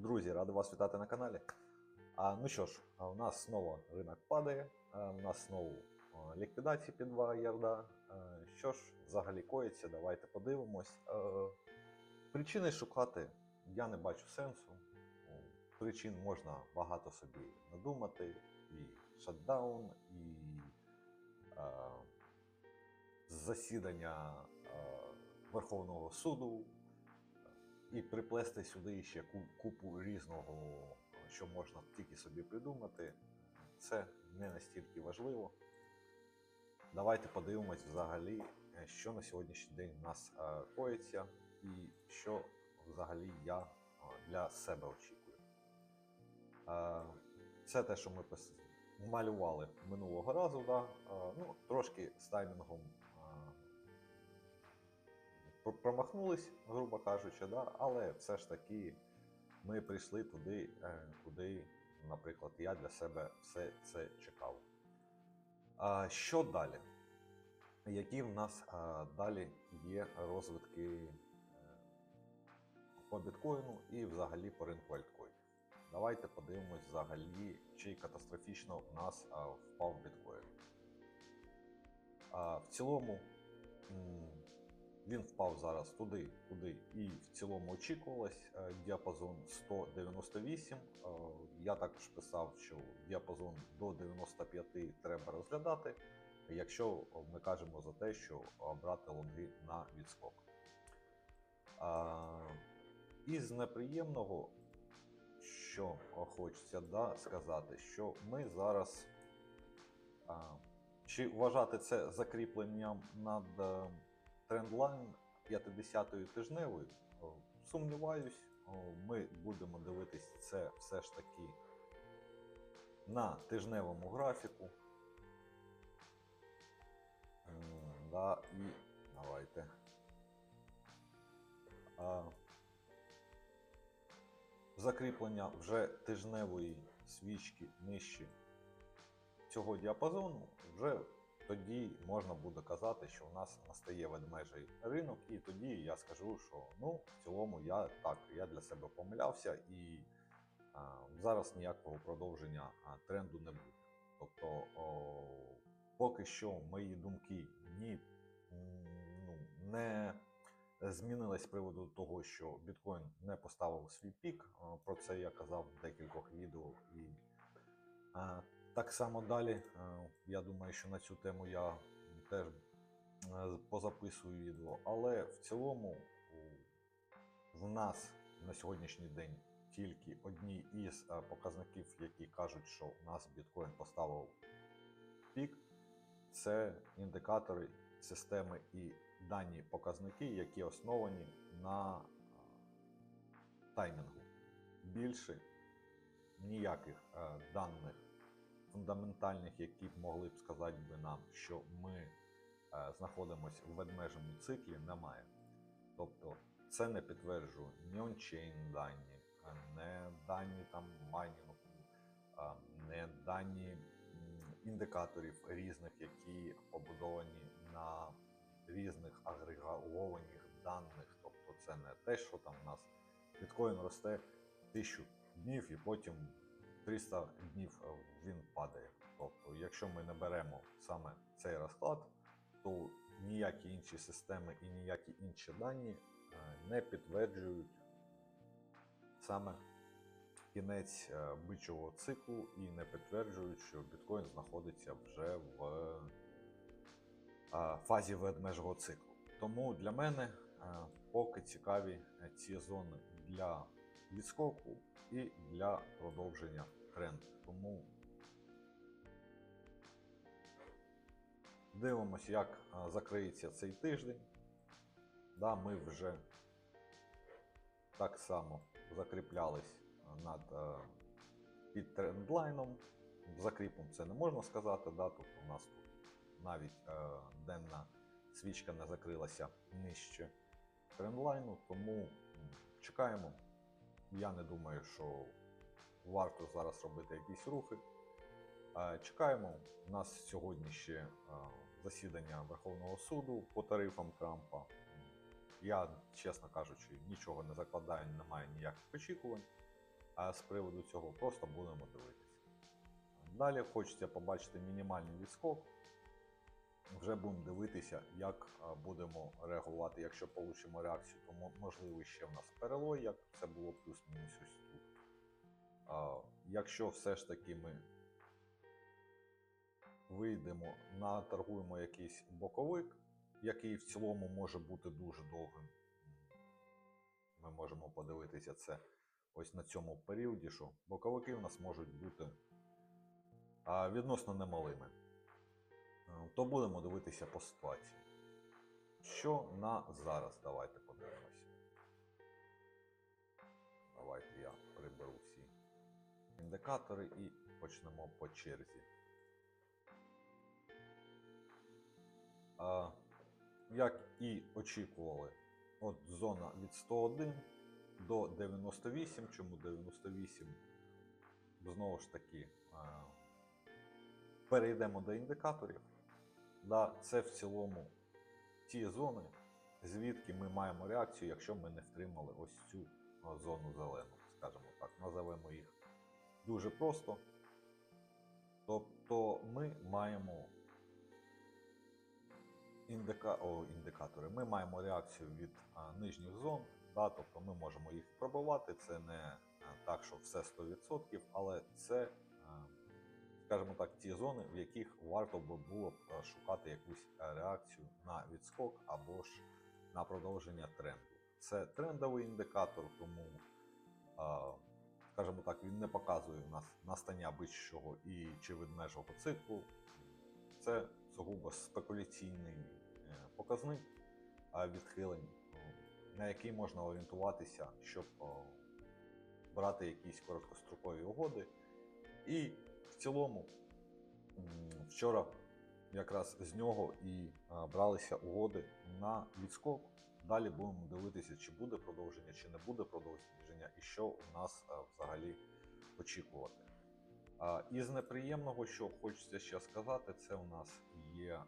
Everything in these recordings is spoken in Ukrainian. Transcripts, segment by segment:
Друзі, радий вас вітати на каналі. А, ну що ж, у нас знову ринок падає, у нас знову ліквідації під 2 ярда. Що ж взагалі коїться, давайте подивимось. Причини шукати я не бачу сенсу. Причин можна багато собі надумати. І шатдаун, і засідання Верховного суду, і приплести сюди ще купу різного, що можна тільки собі придумати. Це не настільки важливо. Давайте подивимось взагалі, е, що на сьогоднішній день в нас е, коїться, і що взагалі я е, для себе очікую. Це те, що ми малювали минулого разу. Да? Ну, трошки з таймінгом промахнулись, грубо кажучи, да? але все ж таки ми прийшли туди, е, куди, наприклад, я для себе все це чекав. Що далі? Які в нас далі є розвитки е, по біткоїну і взагалі по ринку альткоїнів? Давайте подивимось взагалі, чи катастрофічно в нас впав біткоін. В цілому він впав зараз туди, куди і в цілому очікувалось е, діапазон 198. Е, Я також писав, що діапазон до 95 треба розглядати, якщо ми кажемо за те, що е, брати лонги на відскок. А, Із неприємного, що хочеться да, сказати, що ми зараз. Чи вважати це закріпленням над е, трендлайн 50-ї тижневої? Сумніваюсь, ми будемо дивитись це все ж таки на тижневому графіку. Да, і давайте. А, закріплення вже тижневої свічки нижче цього діапазону, вже тоді можна буде казати, що у нас настає ведмежий ринок, і тоді я скажу, що ну в цілому я так я для себе помилявся, і а, зараз ніякого продовження а, тренду не буде. Тобто, о, поки що мої думки ні ну, не змінились з приводу того, що біткоін не поставив свій пік. Про це я казав в декількох відео. І так само далі. е, Я думаю, що на цю тему я теж е, позаписую відео. Але в цілому в нас на сьогоднішній день тільки одні із е, показників, які кажуть, що у нас біткоін поставив пік, це індикатори системи і дані показники, які основані на таймінгу. Більше ніяких даних фундаментальних, які б могли б сказати би нам, що ми е, знаходимося в ведмежому циклі, немає. Тобто це не підтверджує ні ончейн дані, е, не дані там майнінгу, е, не дані індикаторів різних, які побудовані на різних агрегованих даних. Тобто це не те, що там у нас біткоін росте тисячу днів і потім 300 днів е, він падає. Тобто, якщо ми не беремо саме цей розклад, то ніякі інші системи і ніякі інші дані е, не підтверджують саме кінець е, бичого циклу і не підтверджують, що біткоін знаходиться вже в фазі ведмежого циклу. Тому для мене поки цікаві ці зони для відскоку і для продовження тренду. Тому дивимося, як е, закриється цей тиждень. Да, ми вже так само закріплялись е, над е, під трендлайном. Закріпом це не можна сказати, да, тобто у нас тут навіть е, денна свічка не закрилася нижче трендлайну, тому чекаємо. Я не думаю, що варто зараз робити якісь рухи. Е, Чекаємо. У нас сьогодні ще е, засідання Верховного суду по тарифам Трампа. Я, чесно кажучи, нічого не закладаю, немає ніяких очікувань. а з приводу цього просто будемо дивитися. Далі хочеться побачити мінімальний відскок. Вже будемо дивитися, як будемо реагувати. Якщо получимо реакцію, то мо- можливо ще в нас перелой, як це було плюс-мінус ось тут. А, Якщо все ж таки ми вийдемо, наторгуємо якийсь боковик, який в цілому може бути дуже довгим. Ми можемо подивитися це ось на цьому періоді, що боковики у нас можуть бути відносно немалими. Е, То будемо дивитися по ситуації. Що на зараз? Давайте подивимося. Індикатори і почнемо по черзі. А, як і очікували, от зона від 101 до 98. Чому 98? Знову ж таки, а, перейдемо до індикаторів. Да, це в цілому ті зони, звідки ми маємо реакцію, якщо ми не втримали ось цю зону зелену, скажімо так, називемо їх дуже просто. Тобто ми маємо індика... О, індикатори. Ми маємо реакцію від а, нижніх зон, да, тобто ми можемо їх пробивати. Це не а, так, що все 100%, але це, а, скажімо так, ті зони, в яких варто би було б шукати якусь реакцію на відскок або ж на продовження тренду. Це трендовий індикатор, тому, скажімо так, він не показує нас настання будь-чого і чи ведмежого циклу. Це сугубо спекуляційний е, показник відхилень, на який можна орієнтуватися, щоб брати якісь короткострокові угоди. І в цілому вчора якраз з нього і бралися угоди на відскок. Далі будемо дивитися, чи буде продовження, чи не буде продовження, і що у нас взагалі очікувати. Із неприємного, що хочеться ще сказати, це у нас є.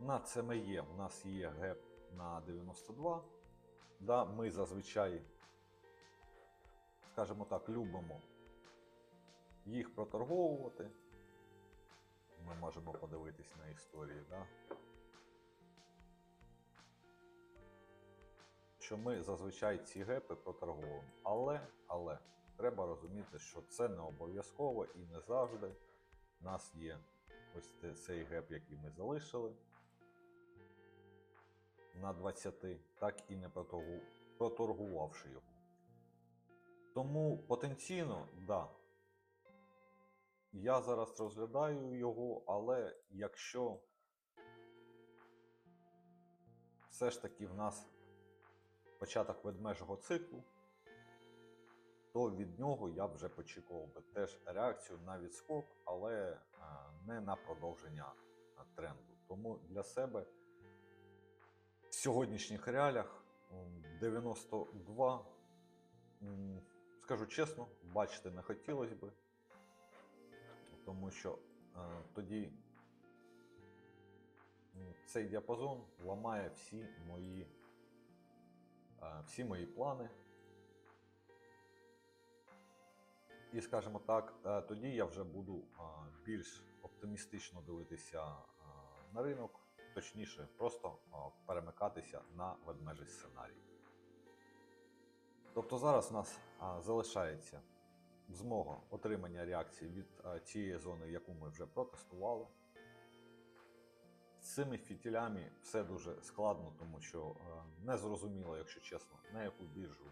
На ЦМЄ у нас є геп на 92. Да, ми зазвичай, скажімо так, любимо їх проторговувати. Ми можемо подивитись на історії, да? що ми зазвичай ці гепи проторговуємо. Але, але треба розуміти, що це не обов'язково і не завжди. У нас є ось цей геп, який ми залишили на 20, так і не проторгувавши його. Тому потенційно, да, я зараз розглядаю його, але якщо все ж таки в нас початок ведмежого циклу, то від нього я вже очікував би теж реакцію на відскок, але е, не на продовження е, тренду. Тому для себе в сьогоднішніх реаліях 92, м, скажу чесно, бачити не хотілося би тому що е, тоді цей діапазон ламає всі мої, е, всі мої плани. І, скажімо так, е, тоді я вже буду е, більш оптимістично дивитися е, на ринок, точніше, просто перемикатися на ведмежий сценарій. Тобто зараз у нас залишається змога отримання реакції від тієї зони, яку ми вже протестували. З цими фітілями все дуже складно, тому що е, не зрозуміло, якщо чесно, на яку біржу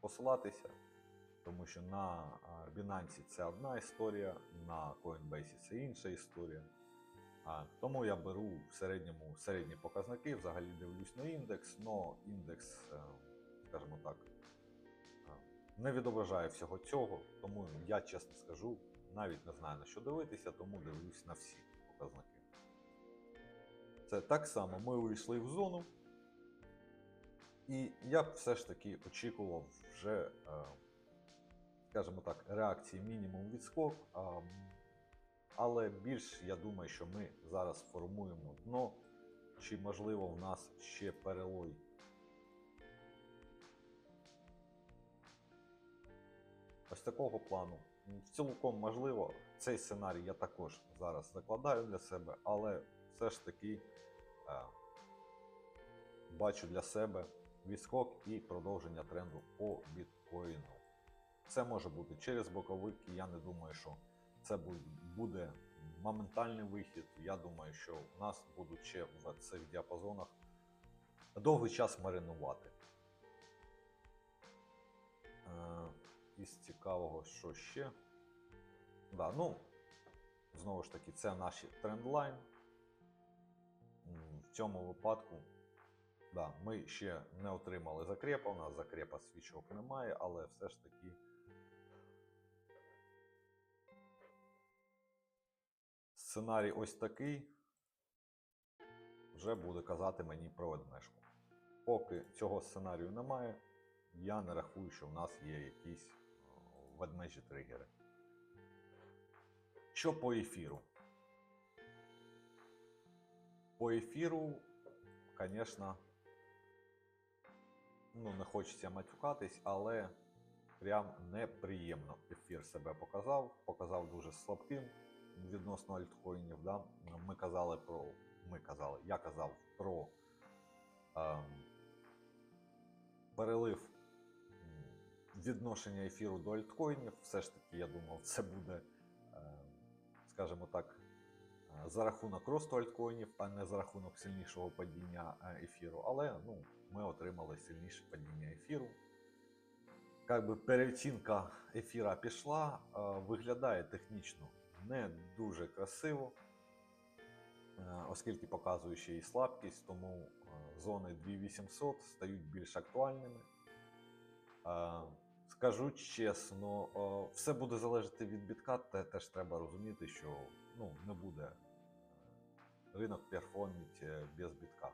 посилатися, тому що на Binance це одна історія, на Coinbase це інша історія. Тому я беру в середньому середні показники, взагалі дивлюсь на індекс, але індекс, е, скажімо так, е, не відображає всього цього, тому я чесно скажу, навіть не знаю на що дивитися, тому дивлюсь на всі показники. Це так само ми увійшли в зону, і я б все ж таки очікував вже, е, скажімо так, реакції мінімум відскок, Але більш я думаю, що ми зараз формуємо дно, чи можливо в нас ще перелой. Такого плану. Цілком можливо, цей сценарій я також зараз закладаю для себе, але все ж таки е, бачу для себе відскок і продовження тренду по біткоїну. Це може бути через боковик, і я не думаю, що це буде моментальний вихід. Я думаю, що у нас будуть ще в цих діапазонах довгий час маринувати. Е, Із цікавого, що ще. Да, ну, знову ж таки, це наші трендлайн. В цьому випадку, да, ми ще не отримали закрепа, у нас закрепа свічок немає, але все ж таки. Сценарій ось такий вже буде казати мені про ведмежку. Поки цього сценарію немає, я не рахую, що в нас є якісь ведмежі тригери. Що по ефіру? По ефіру, звісно, ну, не хочеться матюкатись, але прям неприємно ефір себе показав. Показав дуже слабким відносно альткоїнів. Да? Ми казали про. Ми казали, я казав про ем, перелив відношення ефіру до альткоїнів. Все ж таки, я думав, це буде, ем, скажімо так, е, за рахунок росту альткоїнів, а не за рахунок сильнішого падіння е, ефіру. Але ну, ми отримали сильніше падіння ефіру. Как би переоцінка ефіра пішла, е, виглядає технічно не дуже красиво, е, оскільки показує ще і слабкість, тому е, зони 2800 стають більш актуальними. Скажу чесно, е, все буде залежати від бітка, те теж треба розуміти, що ну, не буде е, ринок перформіть е, без бітка.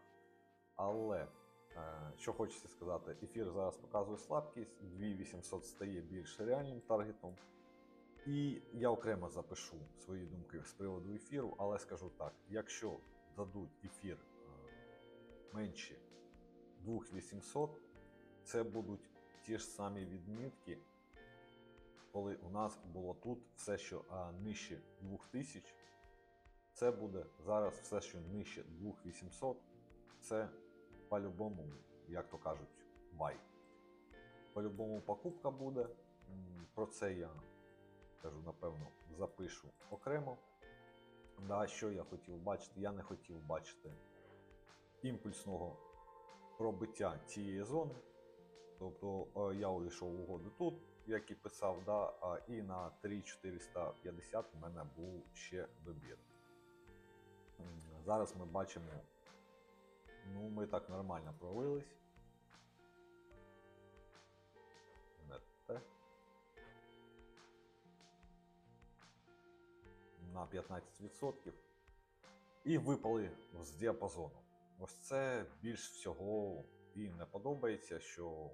Але що хочеться сказати, ефір зараз показує слабкість, 2800 стає більш реальним таргетом. І я окремо запишу свої думки з приводу ефіру, але скажу так: якщо дадуть ефір менше 2800, це будуть ті ж самі відмітки, коли у нас було тут все, що а, нижче 2000, це буде зараз все, що нижче 2800, це по-любому, як то кажуть, бай. По-любому покупка буде. Про це я кажу, напевно, запишу окремо. Да, що я хотів бачити? Я не хотів бачити імпульсного пробиття цієї зони. Тобто е, я увійшов в угоду тут, як і писав, да, і на 3450 у мене був ще добір. М, Зараз ми бачимо, ну, ми так нормально провелись. Не те. на 15% і випали з діапазону. Ось це більш всього і не подобається, що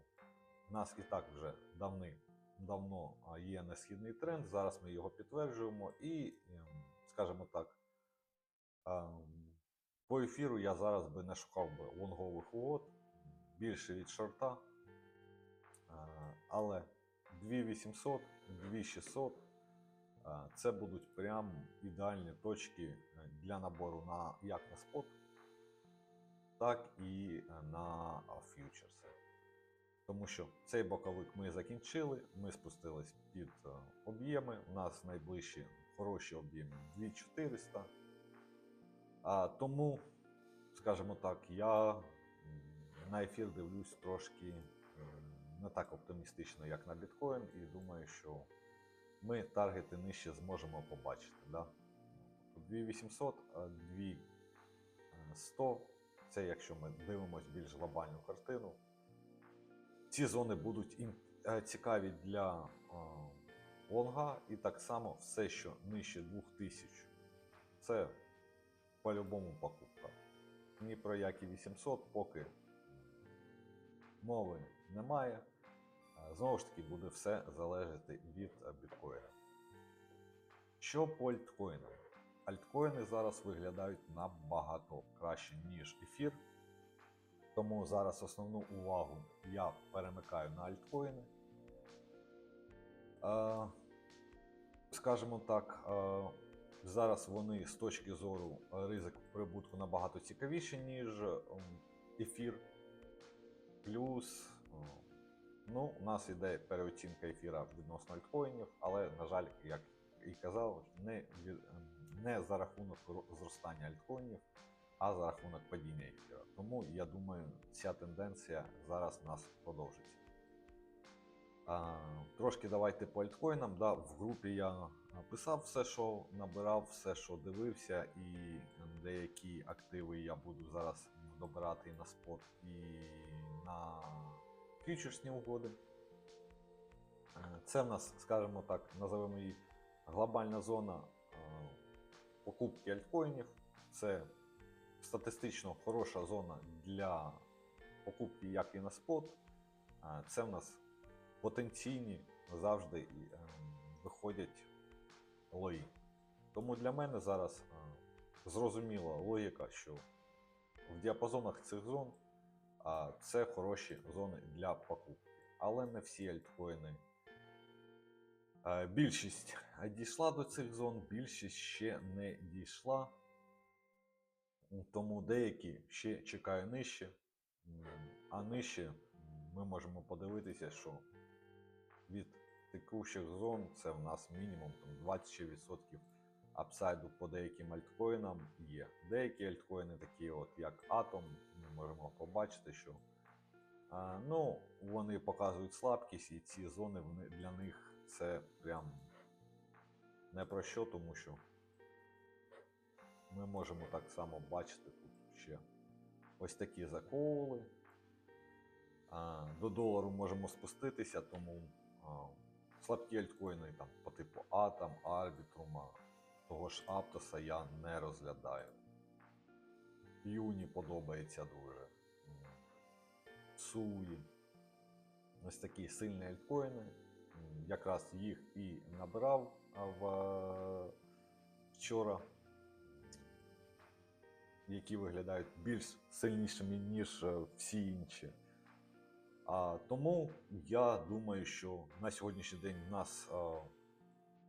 в нас і так вже давни, давно є несхідний тренд. Зараз ми його підтверджуємо, і, ем, скажімо так, ем, по ефіру я зараз би не шукав би лонгових угод, більше від шорта. Е, Але 2800, 2600 Е, Це будуть прям ідеальні точки е, для набору на як на спот, так і на ф'ючерси. Тому що цей боковик ми закінчили, ми спустились під е, об'єми. У нас найближчі хороші об'єми 2400. А, тому, скажімо так, я на ефір дивлюсь трошки не так оптимістично, як на біткоін, і думаю, що ми таргети нижче зможемо побачити. Да? 2800, а 2100 це якщо ми дивимося більш глобальну картину. Ці зони будуть ін- е, цікаві для е, лонга, і так само все, що нижче 2000, це по-любому покупка. Ні про які 800, поки мови немає. Е, Знову ж таки, буде все залежати від біткоїна. Що по альткоїнам? Альткоїни зараз виглядають набагато краще, ніж ефір. Тому зараз основну увагу я перемикаю на альткоїни. Е, скажімо так, е, зараз вони з точки зору ризику прибутку набагато цікавіші, ніж ем, ефір. Плюс, ну, у нас іде переоцінка ефіра відносно альткоїнів, але, на жаль, як і казав, не, ем, не за рахунок зростання альткоїнів, а за рахунок падіння ефіра. Тому я думаю, ця тенденція зараз у нас продовжиться. А, трошки давайте по альткоїнам. Да, в групі я писав все, що набирав, все, що дивився, і деякі активи я буду зараз добирати і на спот, і на фьючерсні угоди. Е, Це в нас, скажімо так, називаємо її глобальна зона е, покупки альткоїнів. Це статистично хороша зона для покупки як і на спот. Е, Це в нас потенційні завжди ем, виходять лої. Тому для мене зараз е, зрозуміла логіка, що в діапазонах цих зон це хороші зони для покупки. Але не всі альткоїни. Е, Більшість дійшла до цих зон, більшість ще не дійшла. Тому деякі ще чекаю нижче, а нижче ми можемо подивитися, що від текущих зон це в нас мінімум там, 20% апсайду по деяким альткоїнам є. Деякі альткоїни, такі от як Atom, ми можемо побачити, що ну, вони показують слабкість, і ці зони для них це прям не про що, тому що ми можемо так само бачити тут ще ось такі заколи. До долару можемо спуститися, тому слабкі альткоїни там, по типу Atom, Arbitrum, того ж Аптоса я не розглядаю. Юні подобається дуже. Суї. Ось такі сильні альткоїни. Якраз їх і набирав в, вчора, які виглядають більш сильнішими, ніж е, всі інші. А, тому я думаю, що на сьогоднішній день в нас, е,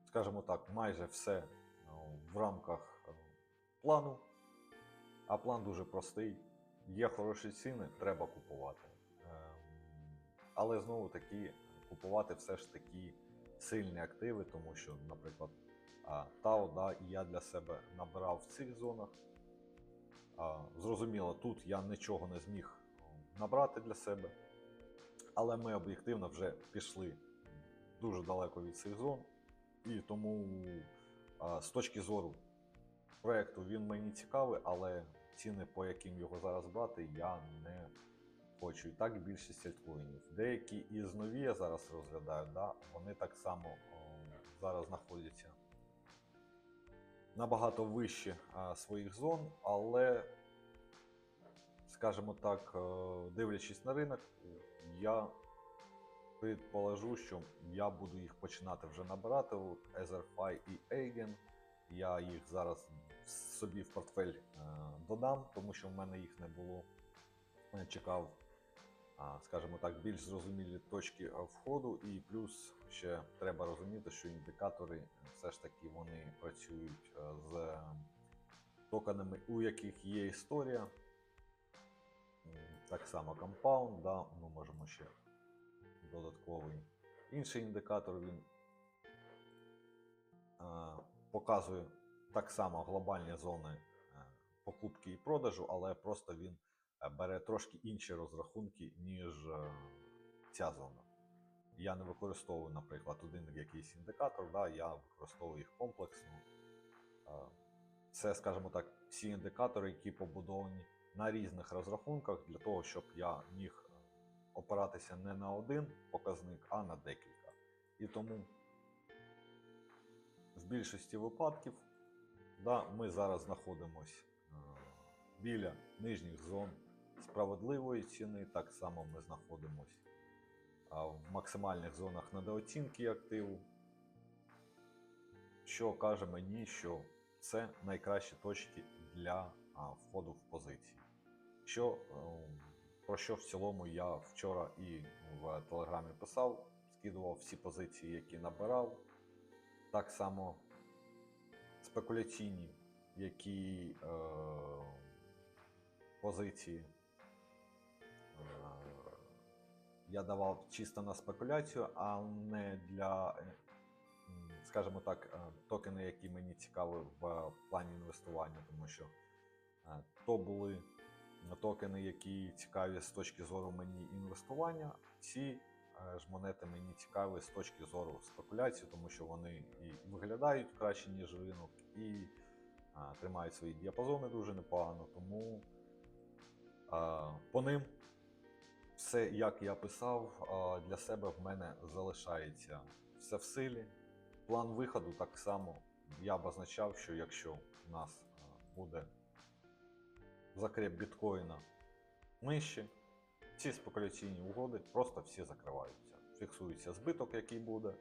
скажімо так, майже все е, в рамках плану. А план дуже простий. Є хороші ціни, треба купувати. Ем, Але знову таки купувати все ж таки сильні активи, тому що, наприклад, ТАО, да, і я для себе набирав в цих зонах. Зрозуміло, тут я нічого не зміг набрати для себе, але ми об'єктивно вже пішли дуже далеко від цих зон, і тому з точки зору проекту він мені цікавий, але ціни, по яким його зараз брати, я не хочу. І так більшість альткоїнів. Деякі із нові я зараз розглядаю, да, вони так само зараз знаходяться набагато вище своїх зон, але, скажімо так, е, дивлячись на ринок, я предположу, що я буду їх починати вже набирати. Etherfi і Eigen. Я їх зараз собі в портфель е, додам, тому що в мене їх не було. Чекав, скажімо так, більш зрозумілі точки е, входу, і плюс ще треба розуміти, що індикатори е, все ж таки вони працюють е, з токенами, у яких є історія. Так само Compound, да, ми можемо ще додатковий. Інший індикатор він е, показує так само глобальні зони е, покупки і продажу, але просто він е, бере трошки інші розрахунки, ніж е, ця зона. Я не використовую, наприклад, один якийсь індикатор, да, я використовую їх комплексно. Е, Це, скажімо так, всі індикатори, які побудовані на різних розрахунках, для того, щоб я міг е, опиратися не на один показник, а на декілька. І тому в більшості випадків да, ми зараз знаходимося біля нижніх зон справедливої ціни. Так само ми знаходимося в максимальних зонах недооцінки активу. що каже мені, що це найкращі точки для входу в позиції. Що, е, про що в цілому я вчора і в Телеграмі писав, скидував всі позиції, які набирав. Так само спекуляційні, які е, позиції я давав чисто на спекуляцію, а не для, скажімо так, е, токени, які мені цікаві в плані інвестування, тому що е, то були токени, які цікаві з точки зору мені інвестування. Ці е, ж монети мені цікаві з точки зору спекуляції, тому що вони і виглядають краще, ніж ринок, і тримають свої діапазони дуже непогано. Тому по ним все, як я писав, для себе в мене залишається все в силі. План виходу так само я обозначав, що якщо у нас буде закреп біткоїна нижче, ці спекуляційні угоди просто всі закриваються. Фіксується збиток, який буде,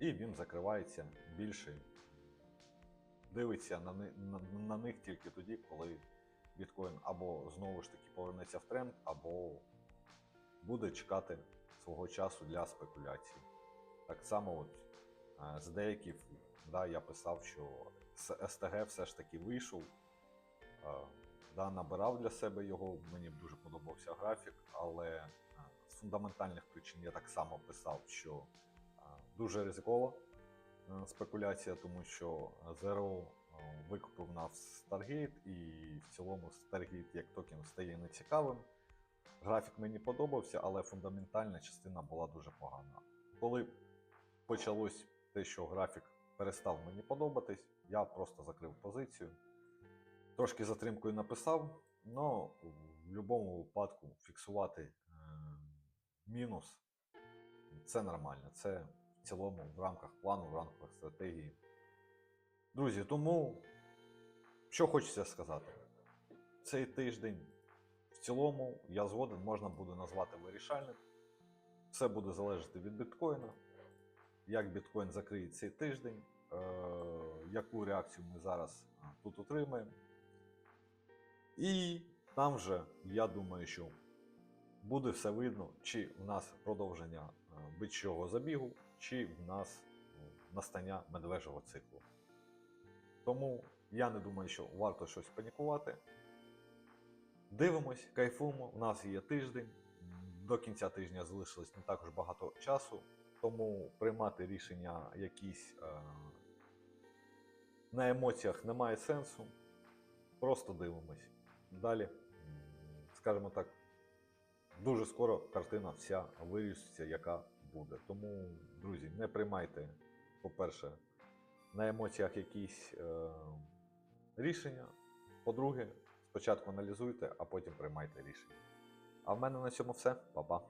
і він закривається більше. Дивиться на, на, на них тільки тоді, коли біткоін або знову ж таки повернеться в тренд, або буде чекати свого часу для спекуляцій. Так само, от, е, з деяких да, я писав, що СТГ все ж таки вийшов. е, Да, набирав для себе його, мені дуже подобався графік, але е, з фундаментальних причин я так само писав, що дуже ризикова спекуляція, тому що е, викупив нас Stargate, і в цілому Stargate як токен стає нецікавим. Графік мені подобався, але фундаментальна частина була дуже погана. Коли почалось те, що графік перестав мені подобатись, я просто закрив позицію. Трошки затримкою написав, але в будь-якому випадку фіксувати е, мінус це нормально. Це в цілому в рамках плану, в рамках стратегії. Друзі, тому що хочеться сказати, цей тиждень цілому я згоден, можна буде назвати вирішальним. Все буде залежати від біткоїна. Як біткоін закриє цей тиждень, е, яку реакцію ми зараз тут отримаємо. І там же, я думаю, що буде все видно, чи в нас продовження е, бичого забігу, чи в нас настання медвежого циклу. Тому я не думаю, що варто щось панікувати. Дивимось, кайфуємо. У нас є тиждень. До кінця тижня залишилось не також багато часу, тому приймати рішення якісь е, на емоціях немає сенсу. Просто дивимось. Далі, скажімо так, дуже скоро картина вся вирішиться, яка буде. Тому, друзі, не приймайте, по-перше, на емоціях якісь е, рішення. По-друге, спочатку аналізуйте, а потім приймайте рішення. А в мене на цьому все. Па-па.